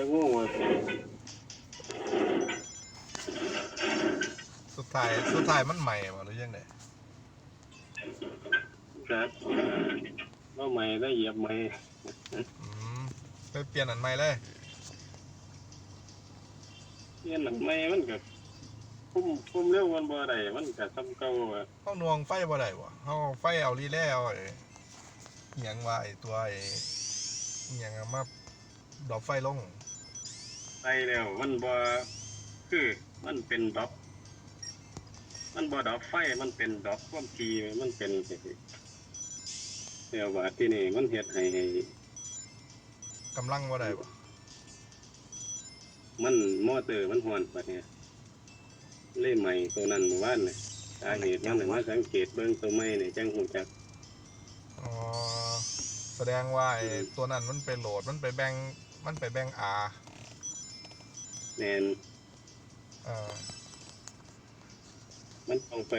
จะงูว่าสุดท้ายสุดท้ายมันใหม่บ่หรือยังไงครับว่าใหม่ได้เหยียบใหม่อืมไปเปลี่ยนอันใหม่เลยเนี่ยหนังใหม่มันก็คุ้มคุ้มเร็วมันบ่ได้มันก็ซ้ำเก่าอะเฮาหนวงไฟบ่ได้บ่เฮาไฟเอารีแล้วไอ้อิหยังว่าไอ้ตัวไอ้อิหยังอะมาดอกไฟลง ไปแล้วมันบ่คือมันเป็นดอกมันบ่ดอกไฟมันเป็นดอกความทีมันเป็นเดี๋ยวว่าที่นี่มันเฮ็ดให้กำลังบ่ได้บ่มันมอเตอร์มันหวนบัดเนี่ยเล่ใหม่ตัวนั้นเมื่อวานเลยสาเหตุมันน่ะมาสังเกตเบิ่งตัวใหม่นี่จังหูจักอ๋อแสดงว่าไอ้ตัวนั้นมันไปโหลดมันไปแบ่งมันไปแบ่งอา แน่นเอ่อมันต้องไป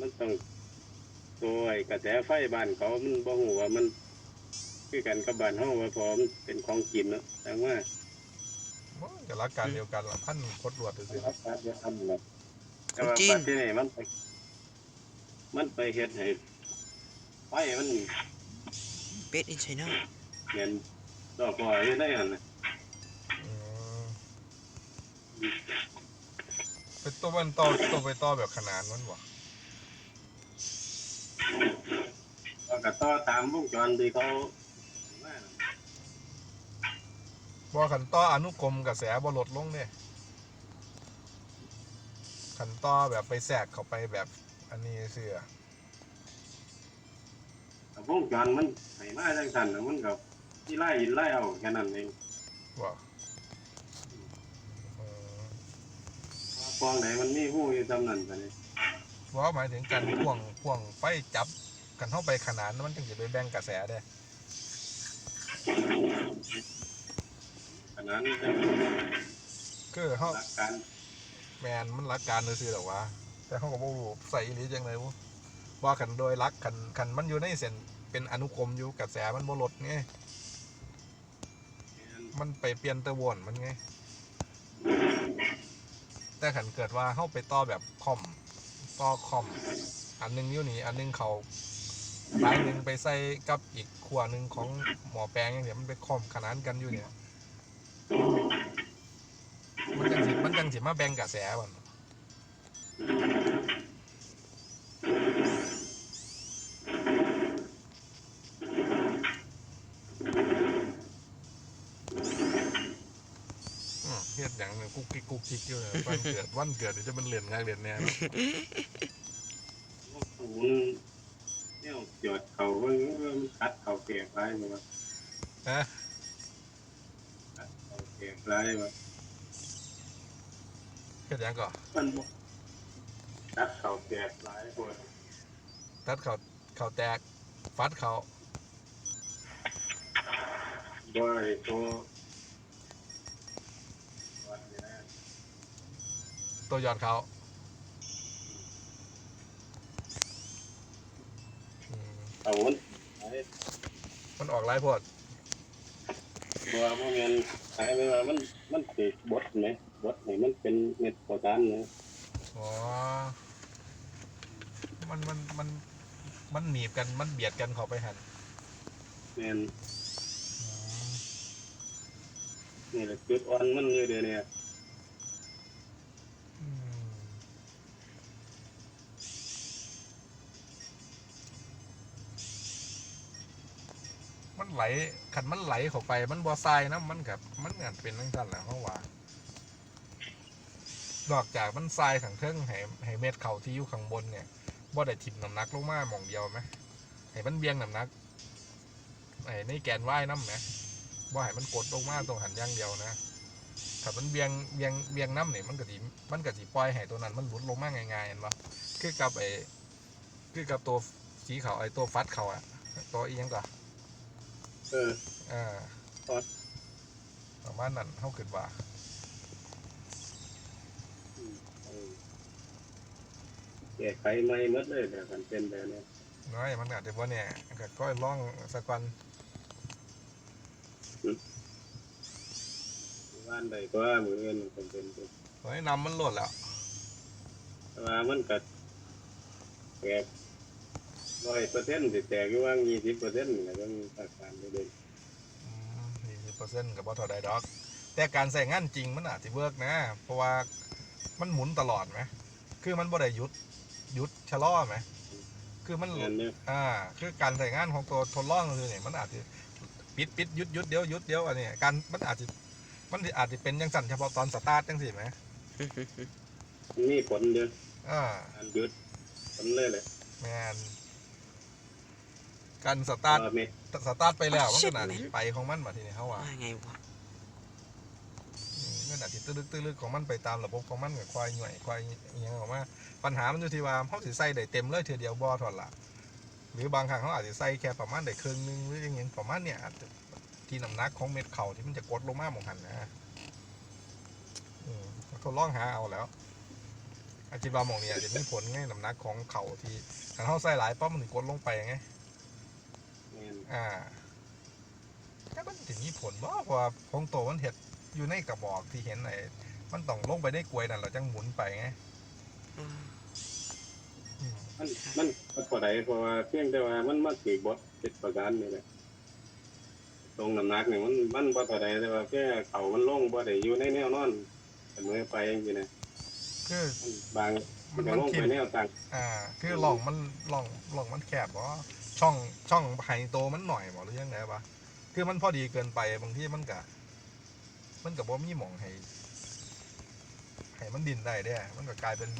มันต้องตัวไอ้กระแสไฟบ้านเขามันบ่ฮู้ว่ามันคือกันกับบ้านเฮาว่าพอมันเป็นของกินเนาะแต่ว่ามันก็หลักการเดียวกันล่ะพันคดลวดซื่อรับการจะทำแบบแต่ว่าปัจจุบันมันไปมันไปเฮ็ดให้ไฟมันเป็ดอินไชน่า เห็นดอกปล่อยอยู่ได้หั่นน่ะ เป็นตัวมันต่อตัวไปต่อแบบขนานมันบ่แล้วก็ต่อตามวงจรที่เขาว่าน่ะบ่ขันต่ออนุกรมกระแสบ่ลดลงเด้ขันต่อแบบไปแทรกเข้าไปแบบอันนี้เสือแต่วงจรมันให้มาจังซั่นน่ะมันก็ที่ไล่ยินไล่เอาแค่นั้นเอง บ่ ฟองไหนมันมีหู้อยู่จำนั้นไปเลยบ่หมายถึงการพ่วงพ่วงไฟจับกันเข้าไปขนานมันจึงสิไปแบ่งกระแสได้ขนาดนี้จะคือเฮาหลักการแมนมันหลักการซื่อๆดอกว่าแต่เฮาก็บ่รู้ใส่อีหลีจังได๋บ่ว่ากันโดยหลักคันคันมันอยู่ในเส้นเป็นอนุกรมอยู่กระแสมันบ่ลดไงมันไปเปลี่ยนแตะวนมันไง แต่ขันเกิดว่าเข้าไปต่อแบบคอมต่อคอม อันหนึงอยู่นี่อันหนึงเขาสายหนึ่งไปใส่กับอีกขั้วหนึ่งของหมอแปลงอย่างเนี้ยมันไปคอมขนานกันอยู่เนี่ยมันจังสิมันจังสิมาแบ่งกระแสมันอืมเฮ็ดอย่างหนึง กุ๊กกิ๊กกุ๊กกิ๊กอยู่เนี่ยวันเกิดวันเกิดเดี๋ยวจะมันเรียนงานเรียนแน่เนอะศูนย์เนี่ยหยอดเขาเว่ามันคัดเขาเปียกไรมาฮะคัดเขาเปียกไรมาเฮ็ดหยังก่อนมันบ่คัดเขาเปียกไรพวกตัดเขาเขาแตกฟัดเขาบ่อยตัววั ตัวยอดเขาอืมเอาวนไอ้มันออกหลายโพดบัวมันเงินขายไปว่ามันมันติดบดไหมบดนี่มันเป็นเม็ดโปรตีนนะอ๋อมันมันมันมันหนีบกันมันเบียดกันเข้าไปหันเงินอืมนี่แหละจุดอ่อนมันอยู่เดี๋ยวนี้ ไหลขันมันไหลเข้าไป มันบอทรายนะมันกับมันเหมือนเป็นทั้งสั้นแหละเพราะว่านอกจากมันทรายขังเครื่องให้ให้เม็ดเข่าที่อยู่ข้างบนเนี่ยบ่ได้ทิ่มน้ำหนักลงมาหมองเดียวไหมให้มันเบี่ยงน้ำหนักไอ้ในแกนว่ายน้ำไหมบ่ให้มันกดลงมาตรงหันย่างเดียวนะถ้ามันเบี่ยงเบี่ยงเบี่ยงน้ำเนี่ยมันก็สิมันก็สิปล่อยให้ตัวนั้นมันหลุดลงมาง่ายๆเห็นปะคือกับไอ้คือกับตัวสีเขาไอ้ตัวฟัดเขาอะตัวอียังก่อน เออ อ่าฟัดประมาณนั้นเท่าขึ้นว่าเออแก้ไขไม่หมดเลยแต่มันเป็นแบบนี้น้อยมันอาจจะว่าเนี่ยก็ก็ล่องสักวันบ้านใดก็มือเงินมันเป็นเป็นเฮ้ยนำมันโหลดแล้วแต่ว่ามันก็แตก ร้อยเปอร์เซ็นต์สิแตกอยู่ว่างยี่สิบเปอร์เซ็นต์อะไรก็มีอาการไปเลยยี่สิบเปอร์เซ็นต์กับบอทอไดดอก แต่การใส่งานจริงมันอาจจะเวิร์กนะ เพราะว่ามันหมุนตลอดไหม คือมันบ่ได้หยุดหยุดชะลอไหม คือมันงานเนี้ยอ่า คือการใส่งานของตัวทดลองคือเนี่ยมันอาจจะปิดปิดหยุดหยุดเดี๋ยวหยุดเดี๋ยวอันนี้การมันอาจจะมันอาจจะเป็นยังสั่นเฉพาะตอนสตาร์ทจังสิไหมมันมีผลเยอะอ่าการหยุดผลเลยแหละแมน การสตาร์ทว่าเมสตาร์ทไปแล้ว Oh, มัน shit, ก็น่าจะ man. ไปของมันมาทีนี้เขาว่าว่าไงวะอืมมันอาจจะตื้อลึกตื้อลึกของมันไปตามระบบของมันกับควายหน่วยควายอหยังออกมาปัญหามันอยู่ที่ว่าเขาสิใส่ได้เต็มเลยเทียเดียวบ่ถอดละหรือบางครั้งเขาอาจจะใส่แค่ประมาณได้ครึ่งหนึงหรืออย่างเงี้ยประมาณเนี้ยอาจจะที่น้ำหนักของเม็ดเข่าที่มันจะกดลงมาหมองหันนะอืมทดลองหาเอาแล้ว อาจิบาหมองนี้อาจจะมีผลไงน้ำหนักของเข่าที่ถ้าเขาใส่หลายปั๊บมันถึงกดลงไปไงแม่น อ่าแต่มันถึงมีผลบ่เพราะว่าของโตมันเห็ดอยู่ในกระบอกที่เห็นไอ้มันต้องลงไปได้กลวยนั่นเราจังหมุนไปไงอ่าอืมมันมันมันพอได้เพราะว่าเพียงแต่ว่ามันมาถือบทเป็นประการนี่แหละตรงน้ำหนักเนี่ยมันมันบ่พอได้แต่ว่าแค่เขามันลงบ่ได้อยู่ในแนวนอนเสมอไปอย่างนี้นะคือมันบางมัมันนก็มันลงคิไปดแนวต่างอ่า คือหล่องมันหล่องหล่องมันแคบบ่ ช่องช่องไฮโตมันหน่อยบ่หรือยังไงวะคือมันพอดีเกินไปบางทีมันกะมันกับว่ามีหมองให้ให้มันดินได้เด้มันก็กลายเป็น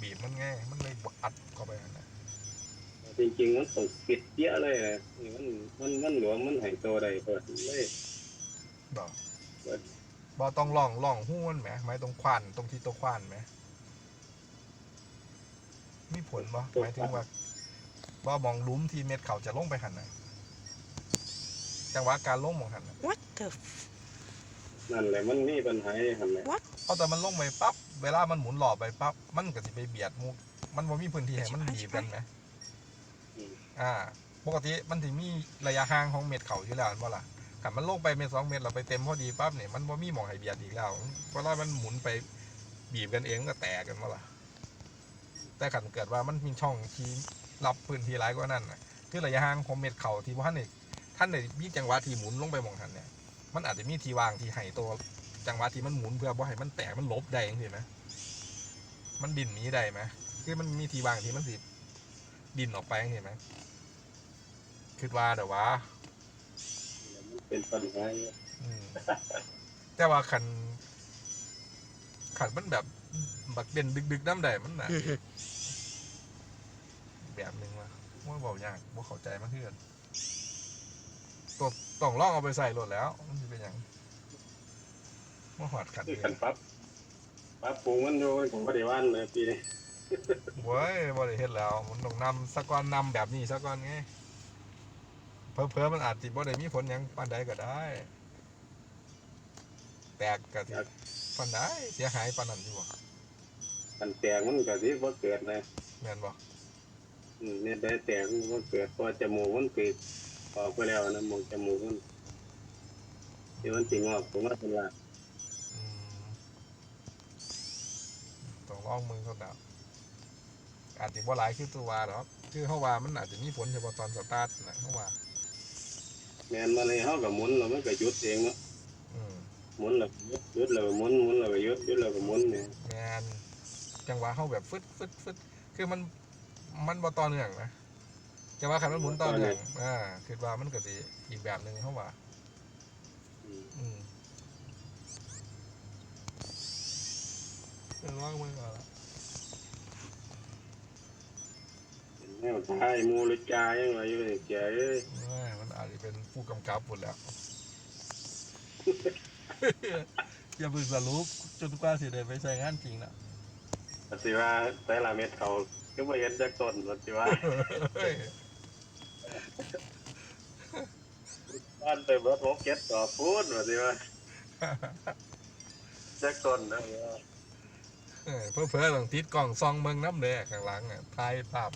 บีบมันไงมันเลยอัดเข้าไปนั่นนะจริงๆมันต้องปิดเยอะเลยอะนี่มันมันมันหลวมมันหายตัวได้เปิดเลยบ่เปิดบ่ต้องล่องล่องหู้มันไหมหมายตรงควันตรงที่ตัวควันไหมมีผลบ่หมายถึงว่า ว่ามองหลุมที่เม็ดเขาจะลงไปหันน่ะจังหวะการลงหมองหันน่ะ what the f- นั่นแหละมันมีปัญหาอย่างนั้นแหละเอาแต่มันลงไปปั๊บเวลามันหมุนหล่อไปปั๊บมันก็สิไปเบียดหมูมันบ่มีพื้นที่ให้มันบีบกันไหมอืมอ่า ปกติมันถึงมีระยะห่างของเม็ดเขาอยู่แล้วบ่ล่ะขันมันลงไปเม็ดสองเม็ดเราไปเต็มพอดีปั๊บเนี่ยมันบ่มีหมองให้เบียดอีกแล้วเวลามันหมุนไปบีบกันเองก็แตกกันบ่ล่ะแต่ขันเกิดว่ามันมีช่องที่ รับพื้นที่หลายกว่านั้นน่ะคือระยะห่างของเม็ดเขาที่ว่าท่านเนี่ยท่านเนี่ยมีจังหวะที่หมุนลงไปหมองหันเนี่ยมันอาจจะมีที่วางที่ให้ตัวจังหวะที่มันหมุนเพื่อบ่ให้มันแตกมันลบได้ยังไงไหมมันดินหนี้ได้ไหมคือมันมีที่วางที่มันสิดินออกไปยังไงไหมคิดว่าเดี๋ยวว่ามันเป็นปัญหาเยอะอืมแต่ว่าขันขันมันแบบบักเด่นดึกๆน้ำใดมันน่ะ แบบหนึ่งว่ะว่าเบายากว่าเข้าใจมากขึ้นตัวต้องลองเอาไปใส่รถแล้ว มันจะเป็นอย่างว่าหอดขันคือเลขันยปั๊บปั๊บปรุงมันโดยผมก็ได้ว่านเลยปีนี้เว้ยบริเฮ็ดแล้ว มันต้องนำสกอนนำแบบนี้สกอนไงเพอเพอๆมันอาจติบ่ได้มีผลหยังปานใดก็ได้ แตกก็สิปานใดเสียหายปานนั้นอยู่บ่ขันแตกมันก็สิบ่เกิดนะแม่นบ่ อืมเนี่ยได้แตกมันบ่เกิดเพราะจมูกมันปิดออกไปแล้วนะหมองจมูกมันที่มันสิงอกผมว่าเป็นว่าอืมต้องลองมือเขาแบบอาจสิบ่หลายคือตัวว่าหรอกคือเฮาว่ามันอาจจะมีผลเฉพาะตอนสตาร์ทนะเฮาว่า แม่นมาเลยเฮาก็หมุนแล้วมันก็หยุดเองเนาะอืม หมุนแล้วก็หยุดหยุดแล้วก็หมุนหมุนแล้วก็หยุดหยุดแล้วก็หมุนเนี่ยแม่นจังหวะเฮาแบบฟึดฟึดฟึดคือมัน มันบ่ต่อเนื่องนะจังหวะคันมันหมุนต่อเนื่องอ่าคิดว่ามันก็สิอีกแบบหนึงเฮาว่าอืมอืมเออลองมือก่อนละเป็นแนวท้ายหมูหรือจายังไงอยู่นี่แกเอ้ยแม่มันอาจจะเป็นผู้กำกับหมดแล้ว อย่าเพิ่งสรุปจนกว่าสิได้ไปใช้งานจริงนะปฏิว่าแต่ละเม็ดเขา ก็บ่เห็นจักต้นปฏิว่าเฮ้ยบ้านไปเบิดหกเจ็ดต่อพูดปฏิว่าจักต้นนะเออเพื่อเพื่อต้องติดกล่องซองเมืองน้ำเลยข้างหลังอะถ่ายภาพ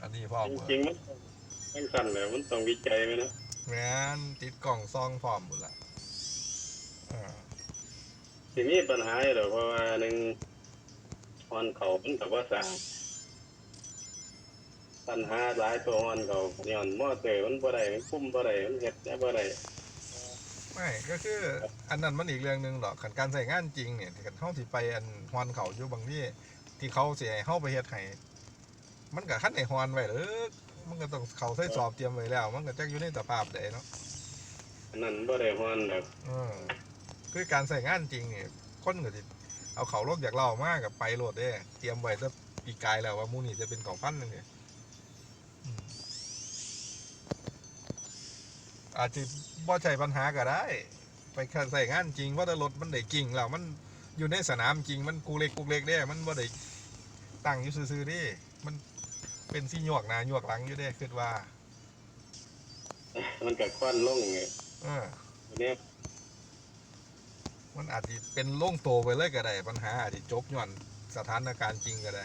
อันนี้พ่อจเปิดริงๆมันต้องสั่นแหละมันต้องวิจัยไหมนะอแม่นติดกล่องซองพร้อมหมดละอ่าทีนี้ปัญหาอยู่หรอกเพราะว่าหนึ่งฮอนเขามันกับว่าสะอาด ปัญหาหลายตัวฮอนเขาย้อนมอเตอร์มันบ่ได้มันคุ้มบ่ได้มันเฮ็ดได้บ่ได้ไม่ก็คืออันนั้นมันอีกเรื่องหนึ่งหรอกขันการใส่งานจริงเนี่ยที่กันเฮาสิไปอันฮอนเขาอยู่บางที่ที่เขาสิให้เฮาไปเฮ็ดให้มันก็คันให้ฮอนไว้เด้อมันก็ต้องเขาใส่สอบเตรียมไว้แล้ว มันก็จักอยู่ในสภาพใดเนาะอันนั้นบ่ได้ฮอนแบบเออคือการใส่งานจริงเนี่ยคนก็สิเอาเขาลกจากเรามากกับไปโหลดเด้เตรียมไว้ซะปีกายแล้วว่าหมูนี่จะเป็นของพันหนึงเนี่ย อาจจะบ่ใช่ปัญหาก็ได้ ไปแค่ใส่งานจริงเพราะถ้ารถมันได้จริงแล้วมันอยู่ในสนามจริงมันกูเล็กกูเล็กเด้มันบ่ได้ตั้งอยู่ซื่อๆเด้มันเป็นซี่หยวกหนาหยวกหลังอยู่เด้คิดว่า มันก็ควันลงไงเออเนี่ยมันอาจจะเป็นโล่งโตไปเลยก็ได้ ปัญหาอาจจะจบย้อนสถานการณ์จริงก็ได้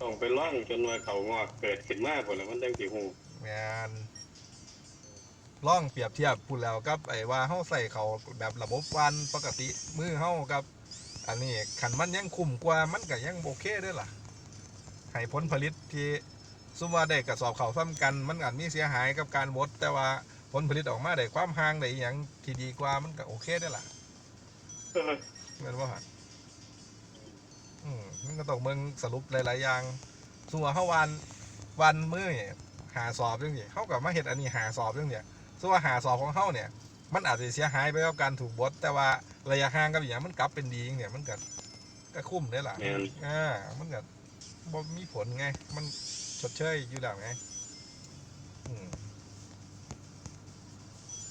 ต้องไปล่องจนว่าเขางอกเกิดขึ้นมาพุ่นแล้วมันจังสิฮู้แมน ล่องเปรียบเทียบพูดแล้วกับไอ้ว่าเฮาใส่เขาแบบระบบวันปกติมือเฮากับ อันนี้ขันมันยังคุ้มกว่ามันก็ยังโอเคเด้วยล่ะให้ผลผลิตที่สมมุติว่าได้กระสอบเขาวซ้ำกัน มันอาจมีเสียหายกับการบดแต่ว่าผลผลิตออกมาได้ความห่างได้อหย่างที่ดีกว่ามันก็โอเคได้อล่ะเออแม่นว่าหั่นอืมมันก็ต้องเมืองสรุปหลายๆอย่างส่วนเฮาวันวันมื้อนี่หาสอบจังซี่เฮากับมาเฮ็ดอันนี้หาสอบจังซี่ ส่วนว่าหาสอบของเฮาเนี่ย มันอาจจะเสียหายไปกับการถูกบดแต่ว่าระยะห่างกับอีหยังมันกลับเป็นดีจังเนี่ยมันก็ก็คุ้มได้อล่ะแม่นอ่ามันก็บ่มีผลไง มันชดเชยอยู่แล้วไงอืม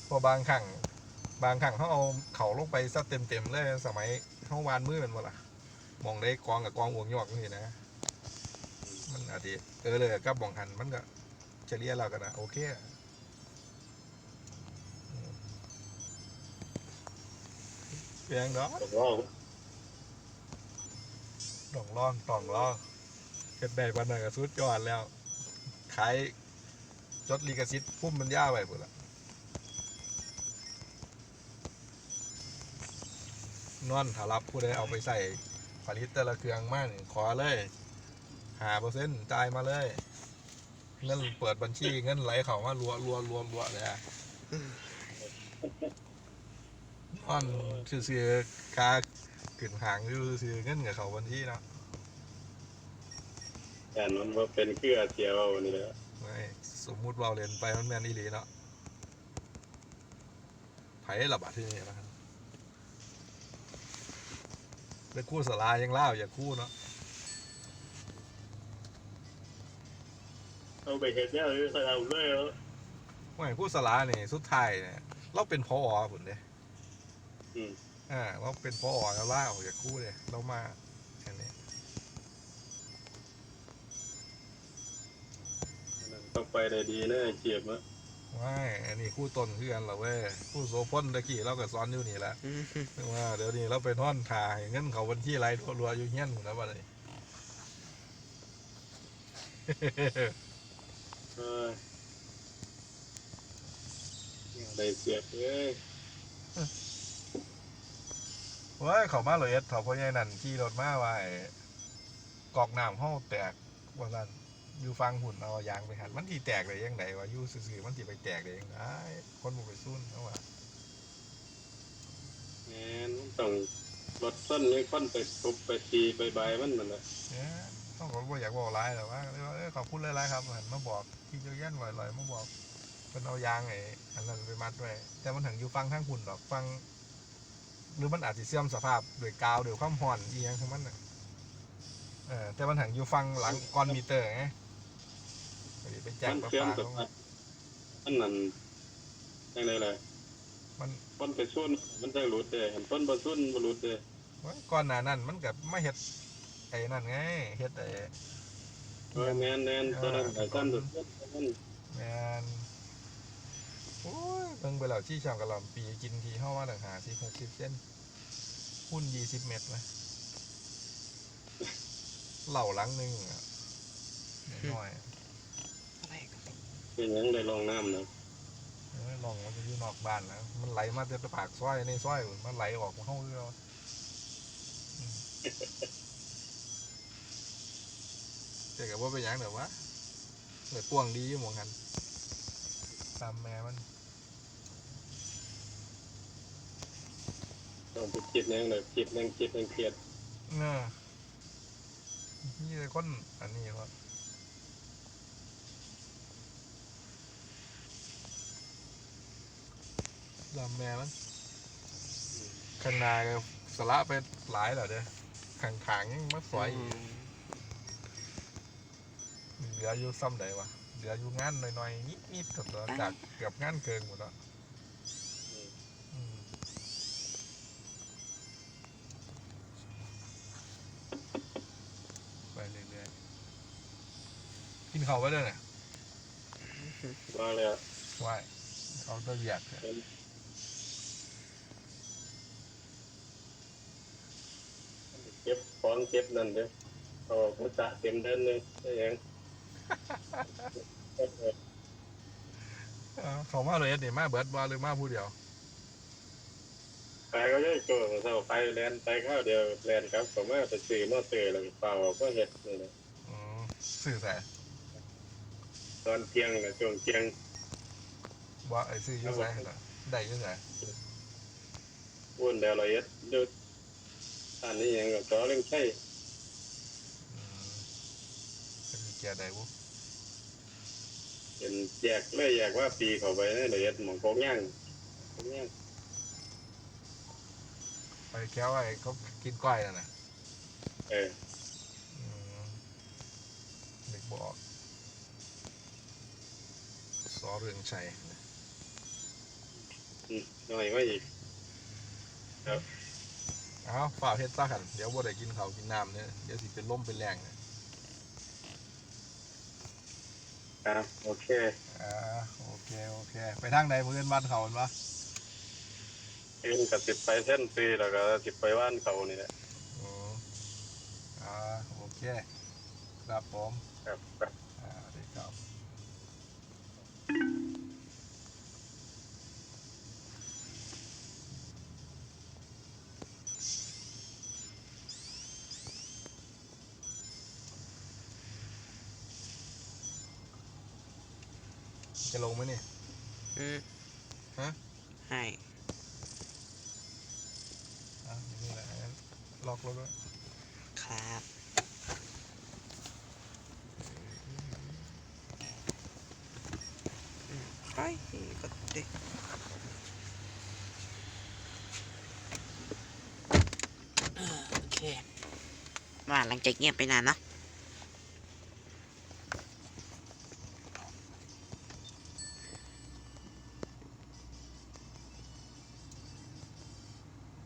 เพอบางครั้งบางครั้งเขาเอาเขาลงไปซะเต็มเต็มๆเลยสมัยเขาวานมือเป็นบ่ล่ะมองได้กองกับกองวงยอกนี่นะ มันอาจจะเออเลยกับบองหันมันก็เฉลี่ยเรากันนะโอเค เพียงเนาะตกล่องต้องร้องต้องร้องเฮ็ดได้ปานนั้นก็สุดยอดแล้ว ขายจดลิขสิทธิ์พุ่มมันย่าไว้พุ่นละนอนถ้ารับผู้ใดเอาไปใส่ผลิตแต่ละเครื่องมานี่ขอเลยหาเปอร์เซ็นต์จ่ายมาเลยเงินเปิดบัญชีเงินไหลเข้ามารัวรัวรัวรัวเลยอะ นอนซื่อๆคาขึ้นหางอยู่ซื่อๆเงินกับเขาบัญชีเนาะแต่มันบ่เป็นเครือเสียวเอานี่แหละไม่สมมุติเราเรียนไปมันแม่นอีหลีเนาะไผ่ระบาดที่นี่นะครับแต่คู่สลายังเล่าอย่าคู่เนาะเอาไปเฮ็ดแล้วเขาเอาเลยเอาไม่คู่สลาเนี่ยสุดท้ายเนี่ยเราเป็นพอผุนเด้อืม อ่าเราเป็นพอแล้วล่าออกจากคู่เลยเรามาแค่นี้อันนั้นต้องไปได้ดีนะเจียบอะไม่อันนี้คู่ตนคือกันเหรอเว้ยคู่โซพนตะกี้เราก็ซ้อนอยู่นี่แหละอืมแต่ว่าเดี๋ยวนี้เราไปนอนถ่ายเงินเขาบัญชีไรรัวๆอยู่เงี้ยนหมดแล้วบัดนี้เออได้เสียบเอ้ยเว้ยเขามาเลยเอ็ดเขาพ่อใหญ่นั่นขี่รถมาไว้กอกน้ำห้องแตกว่าซั่นอยู่ฟังหุ่นเอายางไปหันมันที่แตกเลยยังไงวะอยู่ซื่อๆมันที่ไปแตกเลยยังไงคนบ่ไปซุ่นเอาว่าแม่นมันต้องรถส้นนี่คนไปทุบไปตีไปใบายมันมันน่ะเนี่ยต้องขอบ่อยากบอกร้ายแต่ว่าเลยว่าเอ้ยขอบคุณหลายๆครับหันมาบอกที่เจ้าเย็นลอยๆมาบอกเป็นเอายางไอ้อันนั้นไปมัดไว้แต่มันถึงอยู่ฟังทางหุ่นดอกฟัง หรือมันอาจจะเสื่อมสภาพโดวยกาวโดวยความห่อนอีหยังของมันน่ะเออแต่มันถึงอยู่ฟังหลังก้อนมิเตอร์ไงก็ดิไปแจ้มังนประเชื่อมปากับเขามันนั่นยังไงล่ะมันต้นไปซุ่นมันจะหลุดเด้เห็นต้นบ่ซุ่นบ่หลุดเด้ว่าก่อนหน้านั้นมันกับไม่เฮ็ดไอ้นั่นไงเฮ็ดไอ้เออแม่นแม่นตัวนั้นไอ้ต้นตัวมันแมน โอ้ยเบิ่งไปแล้วที่ชามกะหล่ำปีกินทีเฮาว่าต่างหาสิหกสิบเส้นหุ้นยี่สิบเม็ดนะเหล่าหลังหนึงอะน้อยอะไรกันเป็นหยังได้ลองน้ำนะๆอกบ้านแล้วมันไหลมาจากปากซอยในซอยมันไหลออกมาเข้าเรืออืมแต่กับว่าเป็นหยังเดี๋ยววะเดี๋ยวป่วงดีอยู่หมองกันตามแม่มัน ต้องไปคิดยังเลยคิดยังคิดยังเครียดเนอะนี่เลยคนอันนี้วะตามแม่มันข้างหน้าก็สละไปหลายแล้วเด้อข้างๆยังมาสวยอีกเหลืออยู่ซ้ำใดวะเหลืออยู่งานหน่อยๆนิดๆตัวจากเกือบงานเกินหมดแล้ว ๆกินข้าวไปด้วยเนี่ยมาแล้วว่ายเอาตัวเหยียดเนี่ยเก็บของเก็บนั่นเด้อเอาพุทธะเต็มเดินเลยได้ยังเอาเขามาเลยนี่มาเบิดบอหรือมาผู้เดียวไปก็ย่อยโจ้เท่าไปแลนไปข้าวเดียวแลนครับผมว่าไปซื้อมาซื้อแล้วเปล่าก็เห็ดนี่นะอืมสื่อแต่ ตอนเที่ยงนะช่วงเที่ยงว่าไอ้ซื้ออยุ่ใส่เหรอได้อยุ่ใส่วุ่นเดียวเราเอ็ดดูอันนี้ยังกับต่อเรื่องใช่อืมจะมีแกได้บุเป็นแยกเลยแยกว่าปีเข้าไปเนี่ยเราเอ็ดหมองโกงย่างโกงย่างไปแก้วไอ้เขากินก้อยน่ะนะเอออืมเด็กบอกส อเรืองชัยอืมหน่อยว่าอีกเอาฝ่าเพชรซะขันเดี๋ยวบ่ได้กินข้าวกินน้ำเนี่ยเดี๋ยวสิเป็นล่มเป็นแรงเนี่ยครับโอเค อ่าโอเคโอเค ไปทางใดมือเงินบ้านเขาเห็นปะเอ็นกับสิบไปเส้นปีแล้วก็สิบไปว่านเขานี่แหละอืมอ่าโอเค ครับผม ครับครับ ลงไหมนี่อืมฮะให้อะอย่างนี่แหละงั้นล็อกรถไว้ครับอืมไอ้ก็ดิอ่าโอเคมาหลังจากเงียบไปนานเนาะ